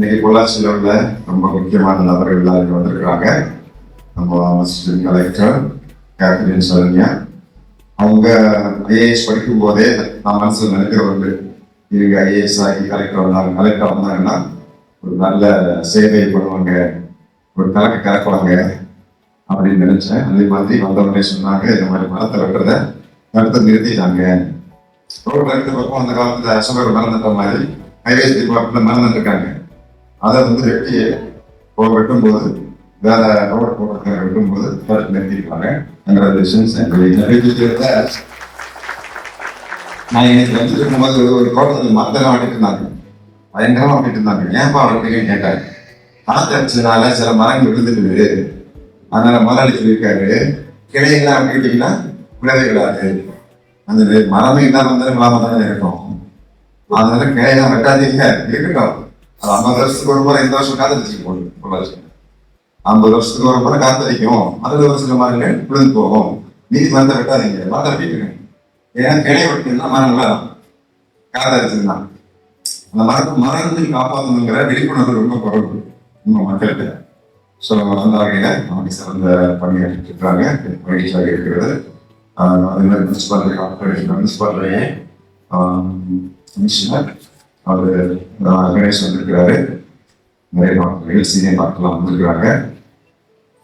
இன்னைக்கு பொள்ளாச்சியில் உள்ள ரொம்ப முக்கியமான நபர்கள் எல்லாருமே வந்திருக்கிறாங்க. நம்ம அசிஸ்டன்ட் கலெக்டர் கேத்ரின் சரண்யா. அவங்க ஐஏஎஸ் படிக்கும் போதே நான் மனசுல நினைக்கிறவங்க இவங்க ஐஏஎஸ் ஆகி கலெக்டர் வந்தாங்க கலெக்டர் வந்தாங்கன்னா ஒரு நல்ல சேவை பண்ணுவாங்க ஒரு கலக்க கலக்குவாங்க அப்படின்னு நினைச்சேன். அதே மாதிரி வந்தவொடனே சொன்னாங்க இந்த மாதிரி மரத்தை வெட்டுறத தடுத்து நிறுத்திட்டாங்க. ரோட்ல இருக்கிற பக்கம் அந்த காலத்துல அசோகர் மறந்துட்ட மாதிரி ஹைவேஸ் டிபார்ட்மெண்ட்ல மறந்துருக்காங்க அதை வந்து வெட்டி போ வெட்டும்போது வேற ரோட் போட்டு வெட்டும்போது ஃபர்ஸ்ட் நிறுத்திருப்பாங்க. கங்க்ராச்சுலேஷன்ஸ் நான் இன்னைக்கு வந்துட்டு இருக்கும்போது ஒரு தோட்டத்தில் மரத்தெல்லாம் வாங்கிட்டு இருந்தாங்க. பயங்கரமாக வெட்டிட்டு இருந்தாங்க. ஏன்பா அப்படின்னு கேட்டாங்க. காத்து அடிச்சதுனால சில மரங்கள் விழுந்துட்டு அதனால முதலாளி சொல்லியிருக்காரு கிளையெல்லாம் அப்படின்னா விடவே விடாது அந்த மரமே இல்லாமல் இருந்தாலும் இல்லாம தானே இருக்கும். அதனால கிளையெல்லாம் வெட்டாதீங்க. இருக்கட்டும்? அது ஐம்பது வருஷத்துக்கு ஒரு முறை இந்த வருஷம் காத்தடிச்சு போடுது ஐம்பது வருஷத்துக்கு ஒரு முறை காத்தடிக்கும். அதுல ஒரு சில மரங்கள் விழுந்து போகும். நீதி மரத்தை விட்டாதீங்க மரத்தை வெட்டிடுங்க. ஏன்னா கிளைய வெட்டினா மரங்களா காத்தடிச்சுன்னா அந்த மரத்தை மரத்தை காப்பாற்றணுங்கிற விழிப்புணர்வு ரொம்ப குறைவு நம்ம மக்கள்கிட்ட ஸோ அந்த வகையில் நமக்கு சிறந்த பணியாற்றிட்டு இருக்கிறாங்க மகிழ்ச்சியாக இருக்கிறது. அதே மாதிரி முனிசிபாலிட்டி கார்பரேஷன் முனிசிபாலிட்டியே கமிஷனர் அவர் கணேஷ் வந்திருக்கிறாரு. நிறைய மக்கள் சீனியர் மக்கள்லாம் வந்திருக்கிறாங்க.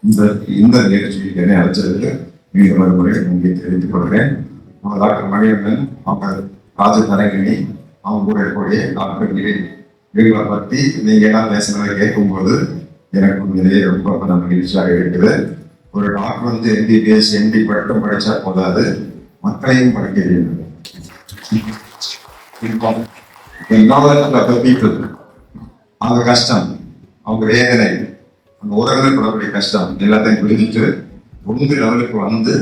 இந்த இந்த நிகழ்ச்சிக்கு என்னை அழைச்சதுக்கு மீண்டும் மறுமுறை இங்கே தெரிவித்துக் கொள்கிறேன். அவங்க டாக்டர் மணிகண்டன் அவங்க ராஜதரகிணி அவங்க கூட இருக்கக்கூடிய டாக்டர் கிரி இவங்களை பற்றி நீங்க எல்லாம் பேசுனதை கேட்கும்போது எனக்கு உண்மையிலேயே ரொம்ப மன மகிழ்ச்சியாக இருக்குது. ஒரு டாக்டர் வந்து எம்பிபிஎஸ் எம்பி மட்டும் படித்தா போதாது. மக்களையும் படிக்க வேண்டும் பீப்புள் அவங்க கஷ்டம். அவங்க வேதனை. அந்த உறவுகள் படக்கூடிய கஷ்டம். எல்லாத்தையும் புரிஞ்சுட்டு ஒன்று லெவலுக்கு வந்து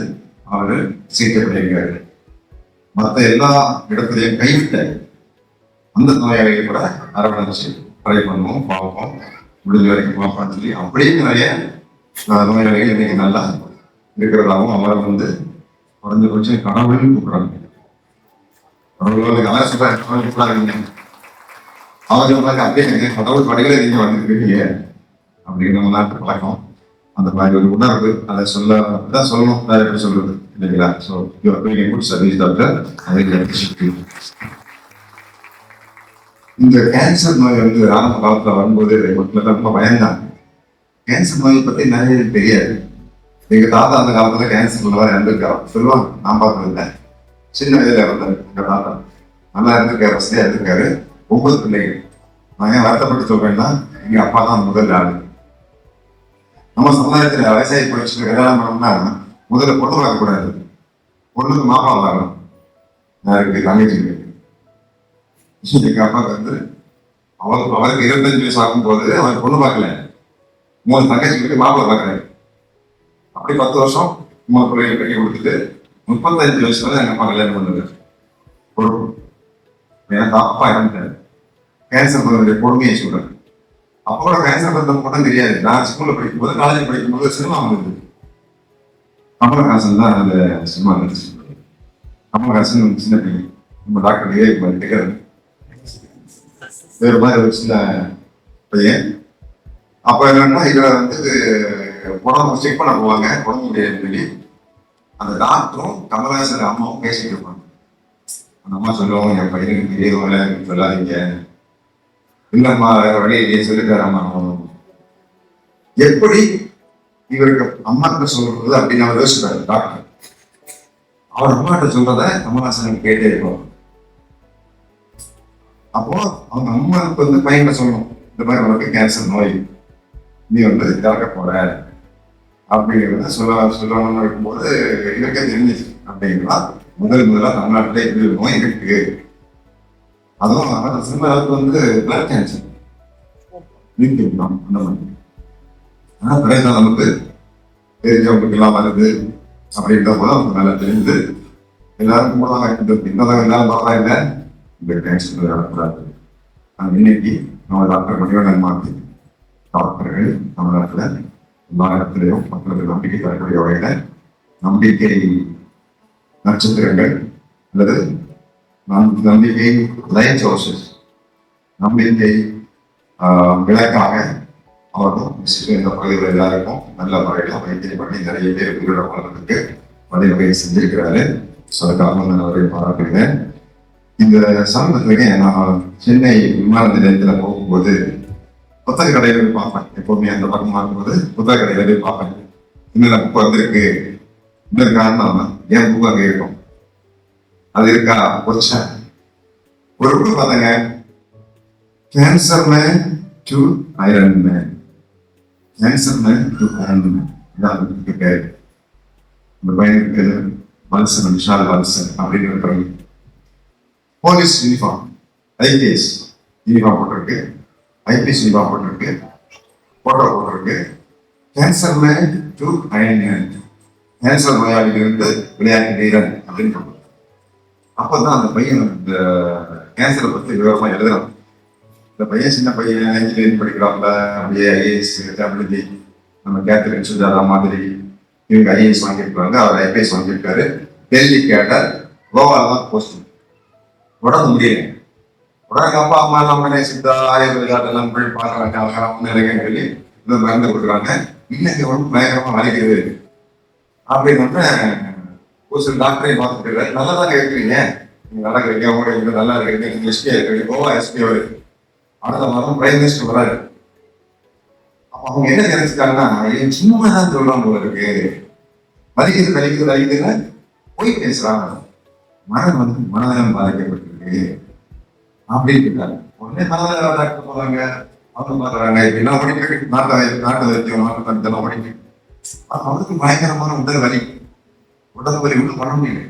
அவர் சீர்கப்படுகிறார் மற்ற எல்லா இடத்துலையும் கைவிட்ட அந்த நோயாளிகளை கூட அரவணைச்சு ட்ரை பண்ணுவோம் பார்ப்போம். முடிஞ்ச வரைக்கும் பார்ப்போம்னு சொல்லி அப்படியே நிறைய நோயாளிகள் இன்னைக்கு நல்லா இருக்கிறதாகவும் அவரை வந்து குறைஞ்ச கொஞ்சம் கடவுள்னு கூப்பிடுறாங்க. கடவுளுக்கு அவரை சொல்றாரு அவங்க சொல்றாங்க அப்படியே எனக்கு கடவுள் படையில நீங்க வந்துருக்கீங்க அப்படிங்கிற நம்ம நாட்டு பழக்கம். அந்த மாதிரி ஒரு உணர்வு அதை சொல்ல தான் சொல்லணும். வேற எப்படி சொல்றது? இல்லைங்களா? So you are doing good service doctor அதை இந்த கேன்சர் நோய் வந்து ஆரம்ப காலத்தில் வரும்போது மக்கள் ரொம்ப பயந்தாங்க கேன்சர் நோயை பற்றி நிறைய தெரியாது. எங்கள் தாத்தா அந்த காலத்தில் கேன்சர்ல வர இறந்துருக்காரு சொல்லுவாங்க நான் பார்த்தது சின்ன வயதுல இருந்தாரு எங்க தாத்தா நல்லா இருந்திருக்காரு வசதியா இருந்திருக்காரு. ஒன்பது பிள்ளைகள். நான் ஏன் வருத்தப்பட்டு சொல்றேன்னா எங்க அப்பா தான் முதல் ஆளு. நம்ம சமுதாயத்துல விவசாயி படிச்சுட்டு கல்யாணம் பண்ணோம்னா முதல்ல பொண்ணு பார்க்க கூடாது பொண்ணுக்கு மாப்பா வரணும் யாருக்கு தங்கச்சி எங்க அப்பாவுக்கு வந்து அவருக்கு அவருக்கு இருபத்தஞ்சு வயசு ஆகும்போது அவர் பொண்ணு பார்க்கல. மூணு தங்கச்சி மாப்பிள்ளை பார்க்கல. அப்படி பத்து வருஷம் மூணு பிள்ளைகள் கட்டி கொடுத்துட்டு முப்பத்தஞ்சு வயசுல எங்க அப்பா கல்யாணம் பண்ணுறாரு எனக்கு அப்பா இருந்தாரு. கேன்சர் பண்ணக்கூடிய கொடுமையை சொல்றாரு அப்போ கூட கேன்சர் பண்ண மட்டும் தெரியாது. நான் ஸ்கூல்ல படிக்கும்போது காலேஜ் படிக்கும்போது சினிமா வந்தது. கமலஹாசன் தான் அந்த சினிமா நடிச்சு கமலஹாசன் சின்ன பையன். நம்ம டாக்டர் விவேக் மாதிரி டிக்கர் வேறு மாதிரி ஒரு சின்ன பையன். அப்போ என்னன்னா இதில் வந்து உடம்பு செக் பண்ண போவாங்க. உடம்பு முடியாது சொல்லி அந்த டாக்டரும் கமலஹாசன் அம்மாவும் பேசிட்டு இருப்பாங்க. அந்த அம்மா சொல்லுவாங்க என் பையனுக்கு தெரியவில்லை சொல்லாதீங்க. இல்லம்மா வேற வழி இல்லையே சொல்லித்தரம்மா எப்படி இவருக்கு அம்மாட்ட சொல்றது அப்படின்னு அவர் யோசிப்பாரு டாக்டர். அவர் அம்மாட்ட சொல்றத கமலஹாசன் கேட்டே இருப்பார். அப்போ அவங்க அம்மாவுக்கு வந்து பையனை சொல்லணும் இந்த மாதிரி உனக்கு கேன்சர் நோய் நீ வந்து இறக்க போற. அப்படிங்கிறத சொல்ல சொல்லணும்னு இருக்கும்போது இவருக்கே தெரிஞ்சிச்சு. அப்படிங்களா முதல் முதலாக தமிழ்நாட்டிலே இது இருக்கும் நோய் இருக்கு. அதுவும் அந்த சினிமாவுக்கு வந்து பிளாக் கேன்சர். நீக்கிவிட்டோம் அந்த மாதிரி. ஆனால் பிறகு நமக்கு? தெரிஞ்சவங்களுக்கு எல்லாம் வருது. அப்படின்ற போது அவங்க நல்லா தெரிஞ்சு எல்லாருக்கும் போலாம் என்னதான் இருந்தாலும் பரவாயில்ல இந்த கேன்சர் வரக்கூடாது. இன்னைக்கு நம்ம டாக்டர் மணிவண்ணன் மாற்றி டாக்டர்கள் தமிழ்நாட்டில் எல்லா இடத்துலையும் நம்பிக்கை தரக்கூடிய வகையில நம்பிக்கை நட்சத்திரங்கள் அல்லது நம் நம்பிக்கை லைன் சோர்சஸ் நம்பிக்கை விளக்காக அவரும் இந்த பகுதியில் எல்லாருக்கும் நல்ல முறையில் வைத்தியம் பண்ணி நிறைய பேர் உயிரிழ வளர்றதுக்கு வழிவகை செஞ்சிருக்கிறாரு. ஸோ அதுக்காக நான் அவரை பாராட்டுகிறேன். இந்த சமூகத்துக்கு நான் சென்னை விமான நிலையத்தில் போகும்போது புத்தக கடையில போய் பார்ப்பேன். எப்பவுமே அந்த பக்கமா இருக்கும்போது புத்தக கடையில போய் பார்ப்பேன். இன்னும் புக் வந்திருக்கு. இன்னொரு காரணம் ஏன் புக் அங்கே இருக்கும்? அது இருக்கா? கொச்சா ஒரு book பார்த்தங்க. Cancer man to iron man cancer man to iron man இதான் அந்த இந்த பையனுக்கு வல்சன் விஷால் வல்சன் அப்படின்னு போலீஸ் யூனிஃபார்ம் ஐபிஎஸ் யூனிஃபார்ம் போட்டிருக்கு. ஐபிஎஸ் யூனிஃபார்ம் போட்டிருக்கு போட்டோ போட்டிருக்கு cancer man to iron cancer நோயாளியிலிருந்து விளையாட்டு வீரன் அப்படின்னு சொல்லுவாங்க அப்பதான் அந்த பையன் இந்த கேன்சரை பத்தி விவரமா எழுதுறான். இந்த பையன் சின்ன பையன் இன்ஜினியரிங் படிக்கிறாப்ல அப்படியே ஐஏஎஸ் டபிள்யூடி நம்ம கேத்ரின் சுஜாதா மாதிரி. இவங்க ஐஏஎஸ் வாங்கியிருக்காங்க அவர் ஐபிஎஸ் வாங்கியிருக்காரு. டெல்லி கேட்டார் கோவால தான் போஸ்டிங் உடம்பு முடியல. உடனே அப்பா அம்மா எல்லாம் உடனே சித்தா ஆயுர்வேதா எல்லாம் போய் பாக்குறாங்க அவங்க வந்து சொல்லி இந்த மருந்து கொடுக்குறாங்க இன்னைக்கு உடம்பு பயங்கரமா வலிக்குது அப்படின்னு ஒரு சில டாக்டரையும் பார்த்துட்டு நல்லா தான் இருக்கிறீங்க. நீங்க நல்லா இருக்கிறீங்க உங்களுக்கு நல்லா இருக்கிறீங்க நீங்க எஸ்பி இருக்கிறீங்க கோவா எஸ்பி அவரு. அடுத்த மாதம் பிரைம் மினிஸ்டர் வராரு. அப்ப அவங்க என்ன நினைச்சிட்டாங்கன்னா என் சும்மா தான் சொல்றான் போல இருக்கு. வலிக்குது வலிக்குது வலிக்குதுன்னு போய் பேசுறாங்க. மனம் வந்து மனநலம் பாதிக்கப்பட்டிருக்கு. அப்படின்னு இருக்காங்க உடனே மனநல டாக்டர் போறாங்க அவங்க பாக்குறாங்க இப்படிலாம் படிக்க நாட்டை நாட்டை வைத்தியம் நாட்டு தனித்தெல்லாம் படிக்க அவருக்கு பயங்கரமான உடல் வலி. உடல் வலி ஒன்றும் பண்ண முடியல.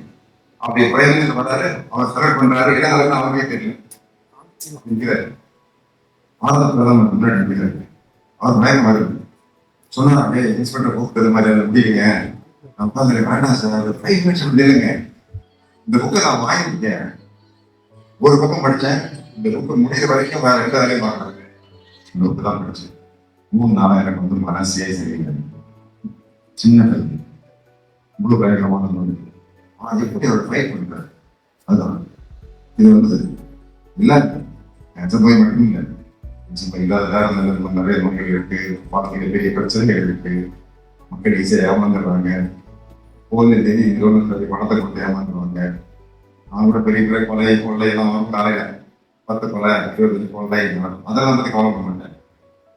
அப்படி பிரயோஜனம் வராரு அவர் செலக்ட் பண்றாரு இடங்கள்னு அவருக்கே தெரியும். நிற்கிறாரு. ஆனந்த பிரதமர் முன்னாடி நிற்கிறாரு. அவர் பயங்கரமா இருக்கு அப்படியே இன்ஸ்பெக்டர் கூப்பிட்டது மாதிரி முடியுங்க நான் உட்காந்து வேண்டாம் சார். ஃபைவ் மினிட்ஸ் முடியலைங்க. இந்த புக்கை நான் வாங்கிட்டேன் ஒரு பக்கம் படித்தேன் இந்த புக்கு முடிகிற வரைக்கும் வேற எந்த வேலையும் பார்க்கறது இந்த புக்கு தான் படித்தேன் மூணு நாளாக எனக்கு வந்து மனசே சரியில்லை. சின்ன கல்வி. முழு பயங்கரமான நோய் ஆனால் எப்படி அவர் ஃபைட் பண்ணுறாரு அதுதான். இது வந்து இல்லை. கேன்சர் நோய் மட்டும் இல்லை. கேன்சர் நோய் இல்லாத வேற நல்ல நிறைய நோய்கள் இருக்கு. வாழ்க்கையில் பெரிய பிரச்சனைகள் இருக்கு. மக்கள் ஈஸியாக ஏமாந்துடுறாங்க. போதில் தேதி நிறுவனம் பணத்தை கொடுத்து ஏமாந்துடுவாங்க நான் பெரிய பெரிய கொலை கொள்ளை எல்லாம் வரும். காலையில பத்து கொலை இருபத்தஞ்சு கொள்ளை அதெல்லாம் பத்தி கவலை பண்ண மாட்டேன்.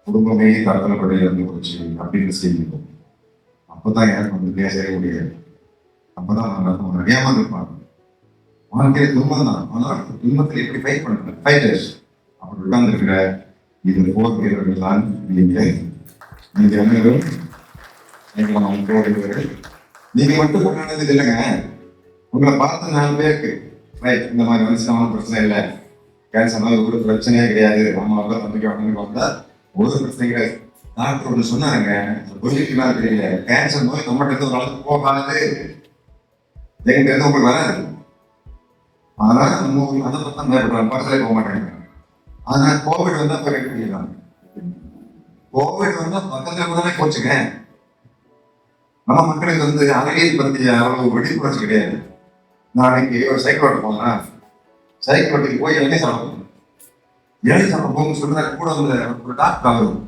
குடும்பமே கடத்தல கொடையில இருந்து போச்சு அப்படின்னு செய்யணும் அப்பதான் எனக்கு வந்து பேசவே முடியாது. அப்பதான் நான் நிறைய இருப்பாங்க வாழ்க்கையில துன்பம் தான். ஆனால் துன்பத்தில் எப்படி ஃபைட் பண்ணுறது ஃபைட்டர்ஸ் அப்படி உட்கார்ந்துருக்கிற இது போர் வீரர்கள் தான் நீங்க. நீங்க அனைவரும் நீங்கள் நம்ம போர் வீரர்கள். நீங்க மட்டும் போராடுறது இல்லைங்க. உங்களை பார்த்த நாலு பேருக்கு ரைட் இந்த மாதிரி மனுஷனான பிரச்சனை இல்லை. கேன்சர்னால ஒரு பிரச்சனையே கிடையாது. நம்ம வந்து தம்பிக்கு அப்படின்னு வந்தா ஒரு பிரச்சனை கிடையாது. டாக்டர் ஒன்று சொன்னாங்க புரிஞ்சுக்கலாம் தெரியல. கேன்சர் நோய் நம்மகிட்ட இருந்து ஒரு அளவுக்கு போகாது. எங்கிட்ட இருந்து உங்களுக்கு வராது. அதனால நம்ம அதை பத்தி தான் பயப்படுறாங்க பக்கத்துல போக மாட்டாங்க. அதனால கோவிட் வந்தா பிறகு பண்ணிடலாம் கோவிட் வந்தா பக்கத்துல கூட போச்சுங்க. நம்ம மக்களுக்கு வந்து அழகியல் பற்றிய அவ்வளவு விழிப்புணர்ச்சி கிடையாது. நாளைக்கு ஒரு சைக்கிள் ஓட்ட போனேன். சைக்கிள் ஓட்டிக்கு போய் இளநீர் சாப்பிடணும் இளநீர் சாப்பிட போகும்போது சொல்றாரு கூட வந்து ஒரு டாக்டர் வரும்.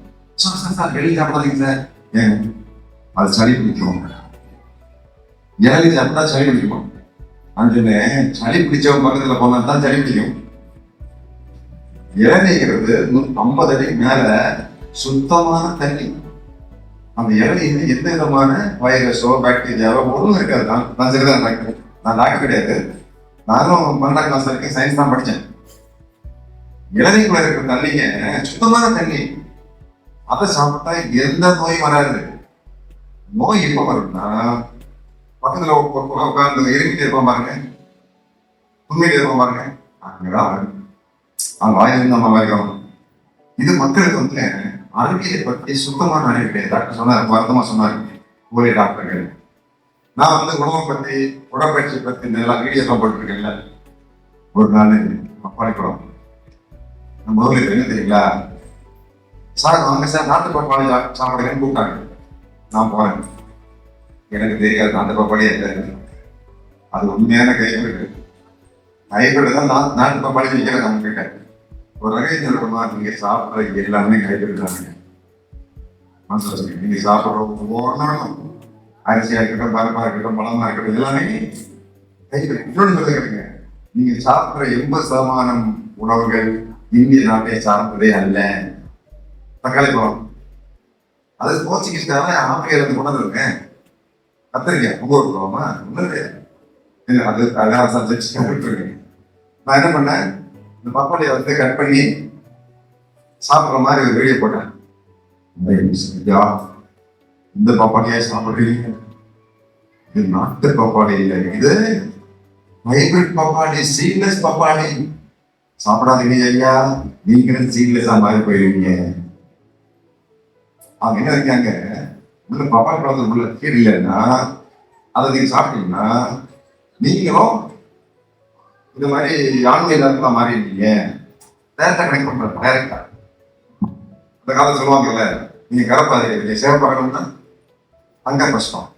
சார் சார் சார் இளநீர் சாப்பிடாதீங்க சார். ஏன்? அது சளி பிடிக்கும். இளநீர் சாப்பிட்டா சளி பிடிக்கும்? நான் சளி பிடிச்சவங்க பக்கத்தில் போனா தான் சளி பிடிக்கும். இளநீங்கிறது ஐம்பது அடிக்கு மேல சுத்தமான தண்ணி. அந்த இளநீர் எந்த விதமான வைரஸோ பாக்டீரியாவோ ஒன்றும் இருக்காது. தான் நான் சரிதான் டாக்டர் நான் டாக்டர் கிடையாது. நானும் பன்னெண்டாம் கிளாஸ் வரைக்கும் சயின்ஸ் தான் படித்தேன் இளநீக்குள்ள இருக்கிற தண்ணிங்க சுத்தமான தண்ணி. அதை சாப்பிட்டா எந்த நோயும் வராது. நோய் எப்போ வரும்னா பக்கத்தில் உட்காந்து இருமிட்டு இருப்போம் பாருங்க. உண்மையில இருப்போம் பாருங்க. அங்கதான் வரும். அந்த வாயிலிருந்து நம்ம வரைக்கும் இது மக்களுக்கு வந்து அறிவியலை பற்றி சுத்தமான அறிவு கிடையாது டாக்டர் சொன்னார் வருத்தமாக சொன்னார். ஒரே டாக்டர்கள். நான் வந்து உணவை பத்தி உடற்பயிற்சி பத்தி இந்த எல்லாம் வீடியோலாம் போட்டுருக்கேன்ல. ஒரு நாள் பள்ளிக்கூடம். நம்ம ஊரில் என்ன தெரியுங்களா? சார் வாங்க சார் நாட்டு பப்பாளி சாப்பிடுங்கன்னு கூப்பிட்டாங்க. நான் போறேன். எனக்கு தெரியாது நாட்டு பப்பாளியே தெரியாது அது உண்மையான கைவிடு கைவிடு தான் நான் நாட்டு பப்பாளி வைக்கிறேன் நம்ம கிட்ட ஒரு ரகசியமா நீங்கள் சாப்பிட்ற எல்லாமே கைவிடுறாங்க மனசு நீங்கள் நீங்க சாப்பிட்ற ஒவ்வொன்றும் அரிசியா இருக்கட்டும் பருப்பா இருக்கட்டும் பழமா இருக்கட்டும் எல்லாமே கைவிடு இன்னொன்று சொல்லுங்க நீங்க சாப்பிட்ற எண்பது சதமானம் உணவுகள் இந்திய நாட்டை சார்ந்ததே அல்ல. தக்காளி பழம். அது போர்ச்சுகீஸ்காரன் ஆப்பிரிக்கால இருந்து கொண்டு வந்திருக்கேன். கத்திரிக்காய் உங்க ஊருக்கு போகாமா அது அதான் சப்ஜெக்ட் விட்டுருக்கேன் நான் என்ன பண்ணேன்? இந்த பப்பாளியை வந்து கட் பண்ணி சாப்பிட்ற மாதிரி ஒரு வீடியோ போட்டேன். இந்த பப்பாளியா சாப்பிடுறீங்க? இது நாட்டு பப்பாளி இல்லை இது ஹைபிரிட் பப்பாளி சீட்லெஸ் பப்பாளி சாப்பிடாதீங்க ஐயா நீங்களும் சீட்லெஸ்ஸா மாறி போயிருவீங்க. அவங்க என்ன இருக்காங்க? உள்ள பப்பாளி பழத்துல உள்ள கீழ் இல்லைன்னா அதை நீங்க சாப்பிட்டீங்கன்னா நீங்களும் இந்த மாதிரி ஆண்மை இல்லாத மாறிடுவீங்க. டேரக்டா கனெக்ட் பண்றாங்க டேரக்டா அந்த காலத்துல சொல்லுவாங்கல்ல நீங்க சேவை பண்ணணும்னா தங்க கஷ்டம்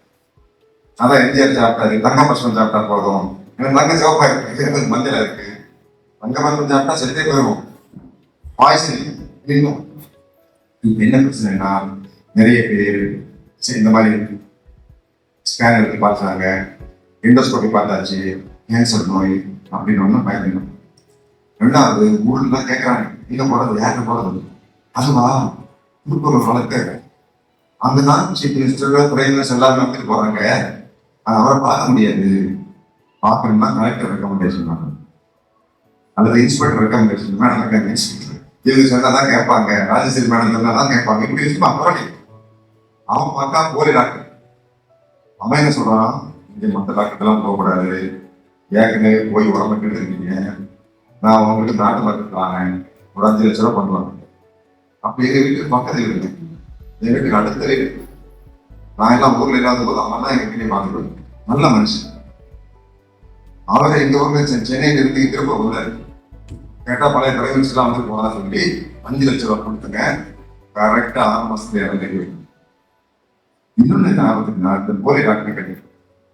அதான் எம்ஜிஆர் சாப்பிட்டாரு. தங்க பஷ்டம் சாப்பிட்டா போதும் எனக்கு தங்க சிவப்பா இருக்கு. எனக்கு மஞ்சள் இருக்கு. தங்க மருந்து சாப்பிட்டா செத்தே போயிடும் பாய்சன் இன்னும். இப்ப என்ன பிரச்சனைனா நிறைய பேர் சரி இந்த மாதிரி ஸ்கேன் எடுத்து பார்த்தாங்க. எண்டோஸ்கோபி பார்த்தாச்சு. கேன்சர் நோய் அப்படின்னு ஒன்று பயந்துடும் ரெண்டாவது ஊர்ல தான் கேட்கறாங்க இல்லை போறது? யாருக்கு போறது? அதுவா திருப்பூர் அந்த அங்கதான் சீஃப் மினிஸ்டர்கள் பிரைம் மினிஸ்டர் எல்லாருமே வந்துட்டு போறாங்க. அவரை பார்க்க முடியாது. பார்க்கணும்னா கலெக்டர் ரெக்கமெண்டேஷன் பண்ணணும் அல்லது இன்ஸ்பெக்டர் ரெக்கமெண்டேஷன் மேடம் இவங்க சொன்னா தான் கேட்பாங்க. ராஜஸ்ரீ மேடம் சொன்னா தான் கேட்பாங்க. இப்படி இருக்குமா? பரவாயில்ல. அவன் பார்த்தா போலி டாக்டர். அவன் என்ன சொல்றான்? இங்க மற்ற டாக்டர்லாம் போகக்கூடாது. ஏற்கனவே போய் உடம்பு இருக்கீங்க. நான் அவங்களுக்கு நாட்டு மருந்து தாங்க ஒரு அஞ்சு லட்ச ரூபா பண்ணுவாங்க அப்ப எங்க வீட்டுக்கு பக்கத்து வீடு எங்க வீட்டுக்கு அடுத்த நான் எல்லாம் ஊர்ல இல்லாத போது அவன் தான் எங்க நல்ல மனுஷன். அவரை இந்த ஊர்ல சென்னையில இருந்து திரும்ப உள்ளாரு கேட்டா பழைய டிரைவர்ஸ் எல்லாம் வந்து போனா சொல்லி அஞ்சு லட்ச ரூபா கொடுத்துங்க. கரெக்டா ஆறு மாசத்துல இறந்து இன்னொன்னு என்ன ஆகுதுன்னா இந்த போலி டாக்டர் கிடைக்கும்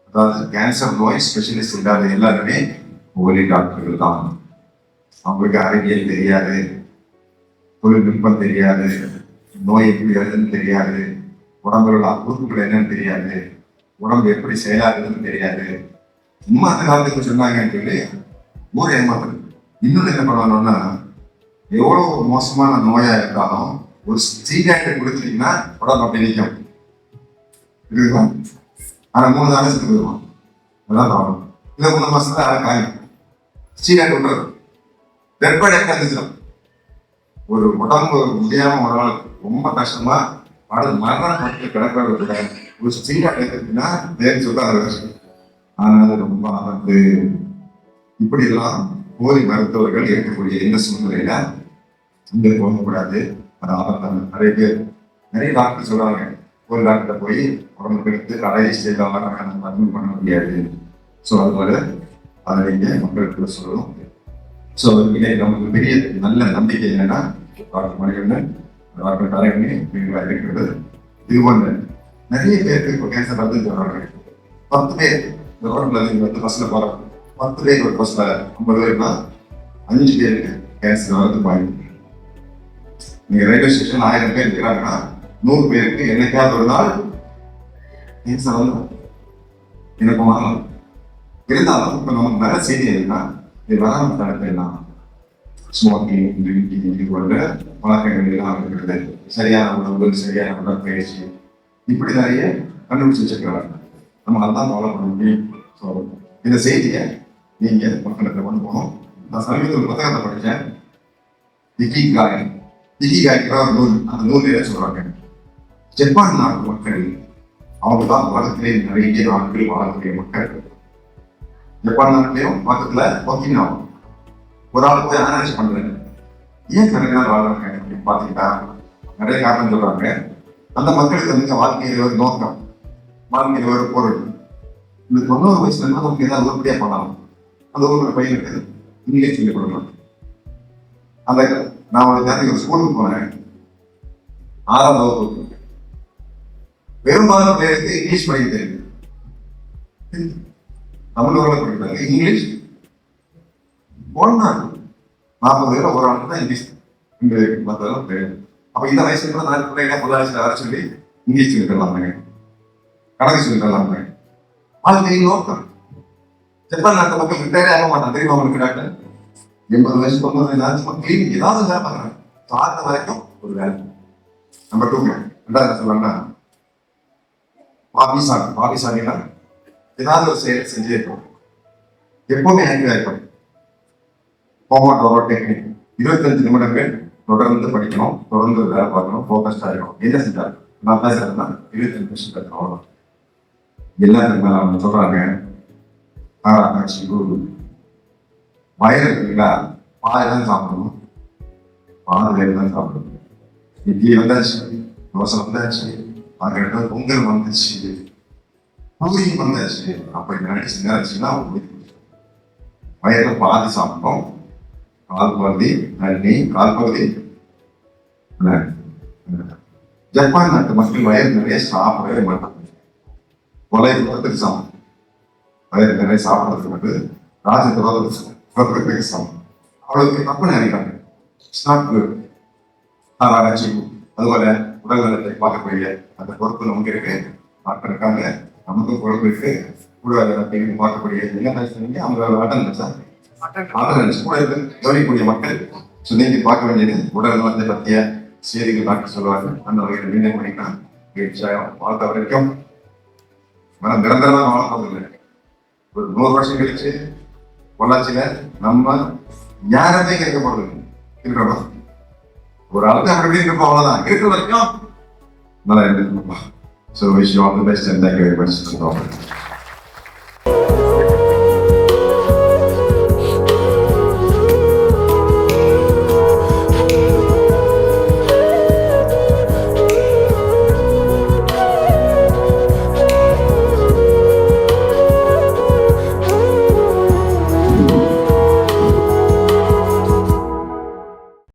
அதாவது கேன்சர் நோய் ஸ்பெஷலிஸ்ட் இல்லாத எல்லாருமே போலி டாக்டர்கள் தான். அவங்களுக்கு அறிவியல் தெரியாது. தொழில்நுட்பம் தெரியாது. நோய் எப்படி வருதுன்னு தெரியாது. உடம்புல உள்ள உறுப்புகள் என்னன்னு தெரியாது. உடம்பு எப்படி செயலாகுதுன்னு தெரியாது. சும்மா அந்த காலத்துக்கு சொன்னாங்கன்னு சொல்லி ஊர் ஏமாத்துறது இன்னொன்று என்ன பண்ணணும்னா எவ்வளோ மோசமான நோயா இருந்தாலும் ஒரு ஸ்டீராய்டு கொடுத்துட்டீங்கன்னா உடம்பு அப்படி நிற்கும். இருக்குதா ஆனால் மூணு நாள் செத்து போயிடுவோம் அதான் ப்ராப்ளம் இல்லை மூணு மாதத்துல அதை காயும் ஸ்டீராய்டு விட்டுறது டெட் பாடி ஒரு உடம்பு முடியாம ஒரு ஆள் ரொம்ப கஷ்டமா படு மரணம் பட்டு கிடக்கிறது கூட ஒரு ஸ்டீராய்டு எடுத்துக்கிட்டீங்கன்னா தேடி சொல்ல கஷ்டம் ரொம்ப ஆபத்து இப்படி எல்லாம் மருத்துவர்கள் இருக்கக்கூடிய இந்த சூழ்நிலையில இங்க போகக்கூடாது அது ஆபத்தான நிறைய பேர் நிறைய டாக்டர் சொல்றாங்க. ஒரு டாக்டர் போய் உடம்புக்கு எடுத்து கடையை ஸ்டேஜாக மருந்து பண்ண முடியாது. ஸோ அதுபோல அதை நீங்க மக்களுக்கு சொல்லணும். ஸோ இன்னைக்கு நமக்கு பெரிய நல்ல நம்பிக்கை என்னன்னா டாக்டர் மணிகண்டன் டாக்டர் கலைஞனி இப்படிங்களா இருக்கிறது. இது போன்ற நிறைய பேருக்கு இப்போ கேன்சர் வந்து சொல்றாங்க. பத்து பேர் இந்த ரோட்ல நீங்க வந்து பஸ்ல போறாங்க பத்து பேர் ஒரு பஸ்ல ஐம்பது பேர்னா அஞ்சு பேருக்கு கேன்சர் வரது பாயும் நீங்க ரயில்வே ஸ்டேஷன் ஆயிரம் பேர் இருக்கிறாங்கன்னா நூறு பேருக்கு என்னைக்காவது ஒரு நாள் கேன்சர் வந்து எனக்கு வரலாம் இருந்தாலும் இப்போ நமக்கு நல்ல செய்தி என்னன்னா இதெல்லாம் வராம தடுக்கலாம் ஸ்மோக்கிங் ட்ரிங்கிங் இது போன்ற பழக்கங்கள் எல்லாம் இருக்கிறது சரியான உணவு சரியான உடற்பயிற்சி. இப்படி நிறைய கண்டுபிடிச்சு வச்சிருக்கிறாங்க. நம்ம அதான் ஃபாலோ பண்ண முடியும். ஸோ இந்த செய்தியை நீங்க மக்களுக்கு கொண்டு போகணும். நான் சமீபத்தில் ஒரு புத்தகத்தை படித்தேன். இக்கி காய். இக்கி காய்க்கிற ஒரு நூல் அந்த நூலிலே சொல்றாங்க. ஜப்பான் நாட்டு மக்கள் அவங்க தான் உலகத்திலே நிறைய நாட்கள் வாழக்கூடிய மக்கள். ஜப்பான் நாட்டிலையும் ஒர்க்கிங் ஆகும். ஒரு ஆள் போய் அனலைஸ் பண்ணுறேன் ஏன் நிறைய நாள் வாழ்றாங்க அப்படின்னு பார்த்தீங்கன்னா நிறைய காரணம் சொல்கிறாங்க அந்த மக்களுக்கு வந்து வாழ்க்கையில் ஒரு நோக்கம் வாழ்க்கையில் ஒரு பொருள். இந்த தொண்ணூறு வயசுல இருந்தால் நமக்கு ஏதாவது உருப்படியாக பண்ணலாம். அந்த ஒரு பையனுக்கு இங்கிலீஷ் சொல்லிக் கொடுக்கலாம். அந்த நான் ஒரு நேரத்துக்கு ஒரு ஸ்கூலுக்கு போனேன். ஆறாம் வகுப்பு. பெரும்பாலான பேருக்கு இங்கிலீஷ் படிக்க தெரியும். தமிழ் வரல இங்கிலீஷ் போனாங்க நாற்பது பேர் ஒரு ஆளுக்கு தான் இங்கிலீஷ் இங்க மற்றதெல்லாம் தெரியாது. அப்ப இந்த வயசுல கூட நான் பிள்ளைங்க முதல் வயசுல வர சொல்லி இங்கிலீஷ் சொல்லி கணக்கு சொல்லி தரலாமாங்க வாழ்க்கையை நோக்கம். ஜப்பான் நாட்டு மக்கள் ரிட்டையர் ஆக மாட்டான் தெரியுமா உங்களுக்கு டாக்டர் எண்பது வயசு தொண்ணூறு வயசு ஆச்சு கிளீனிக் ஏதாவது வேலை பார்க்குறாங்க. சார்ந்த வரைக்கும் ஒரு வேலை. நம்பர் டூ ரெண்டாவது சொல்லணும்னா பாபி சாமி பாபி சாமினா ஏதாவது ஒரு செயல் செஞ்சே இருக்கும் எப்பவுமே ஆக்டிவா இருக்கும் கோமாட் ரோபோட் டெக்னிக் இருபத்தஞ்சு நிமிடங்கள் தொடர்ந்து படிக்கணும் தொடர்ந்து வேலை பார்க்கணும் ஃபோக்கஸ்டா இருக்கணும் என்ன செஞ்சாலும் நான் பேசுறதுனா இருபத்தஞ்சு நிமிஷம் கட்டணும் அவ்வளவுதான் எல்லாத்துக்கு மேல அவங்க சொல்றாங்க ஆராய்ச்சி குரு வயல் இருக்குங்களா பால் தான் சாப்பிடணும் பால் வேறு தான் சாப்பிடணும் இட்லி வந்தாச்சு தோசை வந்தாச்சு அதுக்கடுத்து பொங்கல் வந்துச்சு பூரி பண்ணாச்சு அப்படி நினைச்சு நினைச்சுன்னா வயதை பாதி சாப்பிட்டோம். கால் பகுதி தண்ணி கால் பகுதி. ஜப்பான் நாட்டு மக்கள் வயது நிறைய சாப்பிடவே மாட்டாங்க. கொலை பக்கத்துக்கு சமம். வயது நிறைய சாப்பிட்றதுக்கு வந்து ராஜ சமம். அவளுக்கு தப்பு நினைக்கிறாங்க இட்ஸ் ஆராய்ச்சி. அதுபோல உடல் நலத்தை பார்க்கக்கூடிய அந்த பொறுப்பு நமக்கு இருக்கு. மக்கள் இருக்காங்க. நமக்கும் பொறுப்பு இருக்கு உடல் நலத்தை பார்க்கக்கூடிய என்ன பேசுறீங்க அவங்க அட்டன் சார் அட்டன் கூட இருந்து கவனிக்கக்கூடிய மக்கள். நீங்க பார்க்க வேண்டியது உடல் நலத்தை பற்றிய செய்திகள் டாக்டர் சொல்லுவாங்க. அந்த வகையில் மீண்டும் பண்ணிக்கலாம் வாழ்த்த வரைக்கும் மனம் நிரந்தரமாக வாழ்ப்பதில்லை ஒரு நூறு வருஷம் கழிச்சு பொள்ளாச்சியில நம்ம யாருமே கேட்க போறது இருக்கிறோம்? ஒரு ஆளுக்கு அப்படி இருக்க அவ்வளவுதான். இருக்கிற வரைக்கும் நல்லா இருந்துருப்பா So wish you all the best and thank you very much.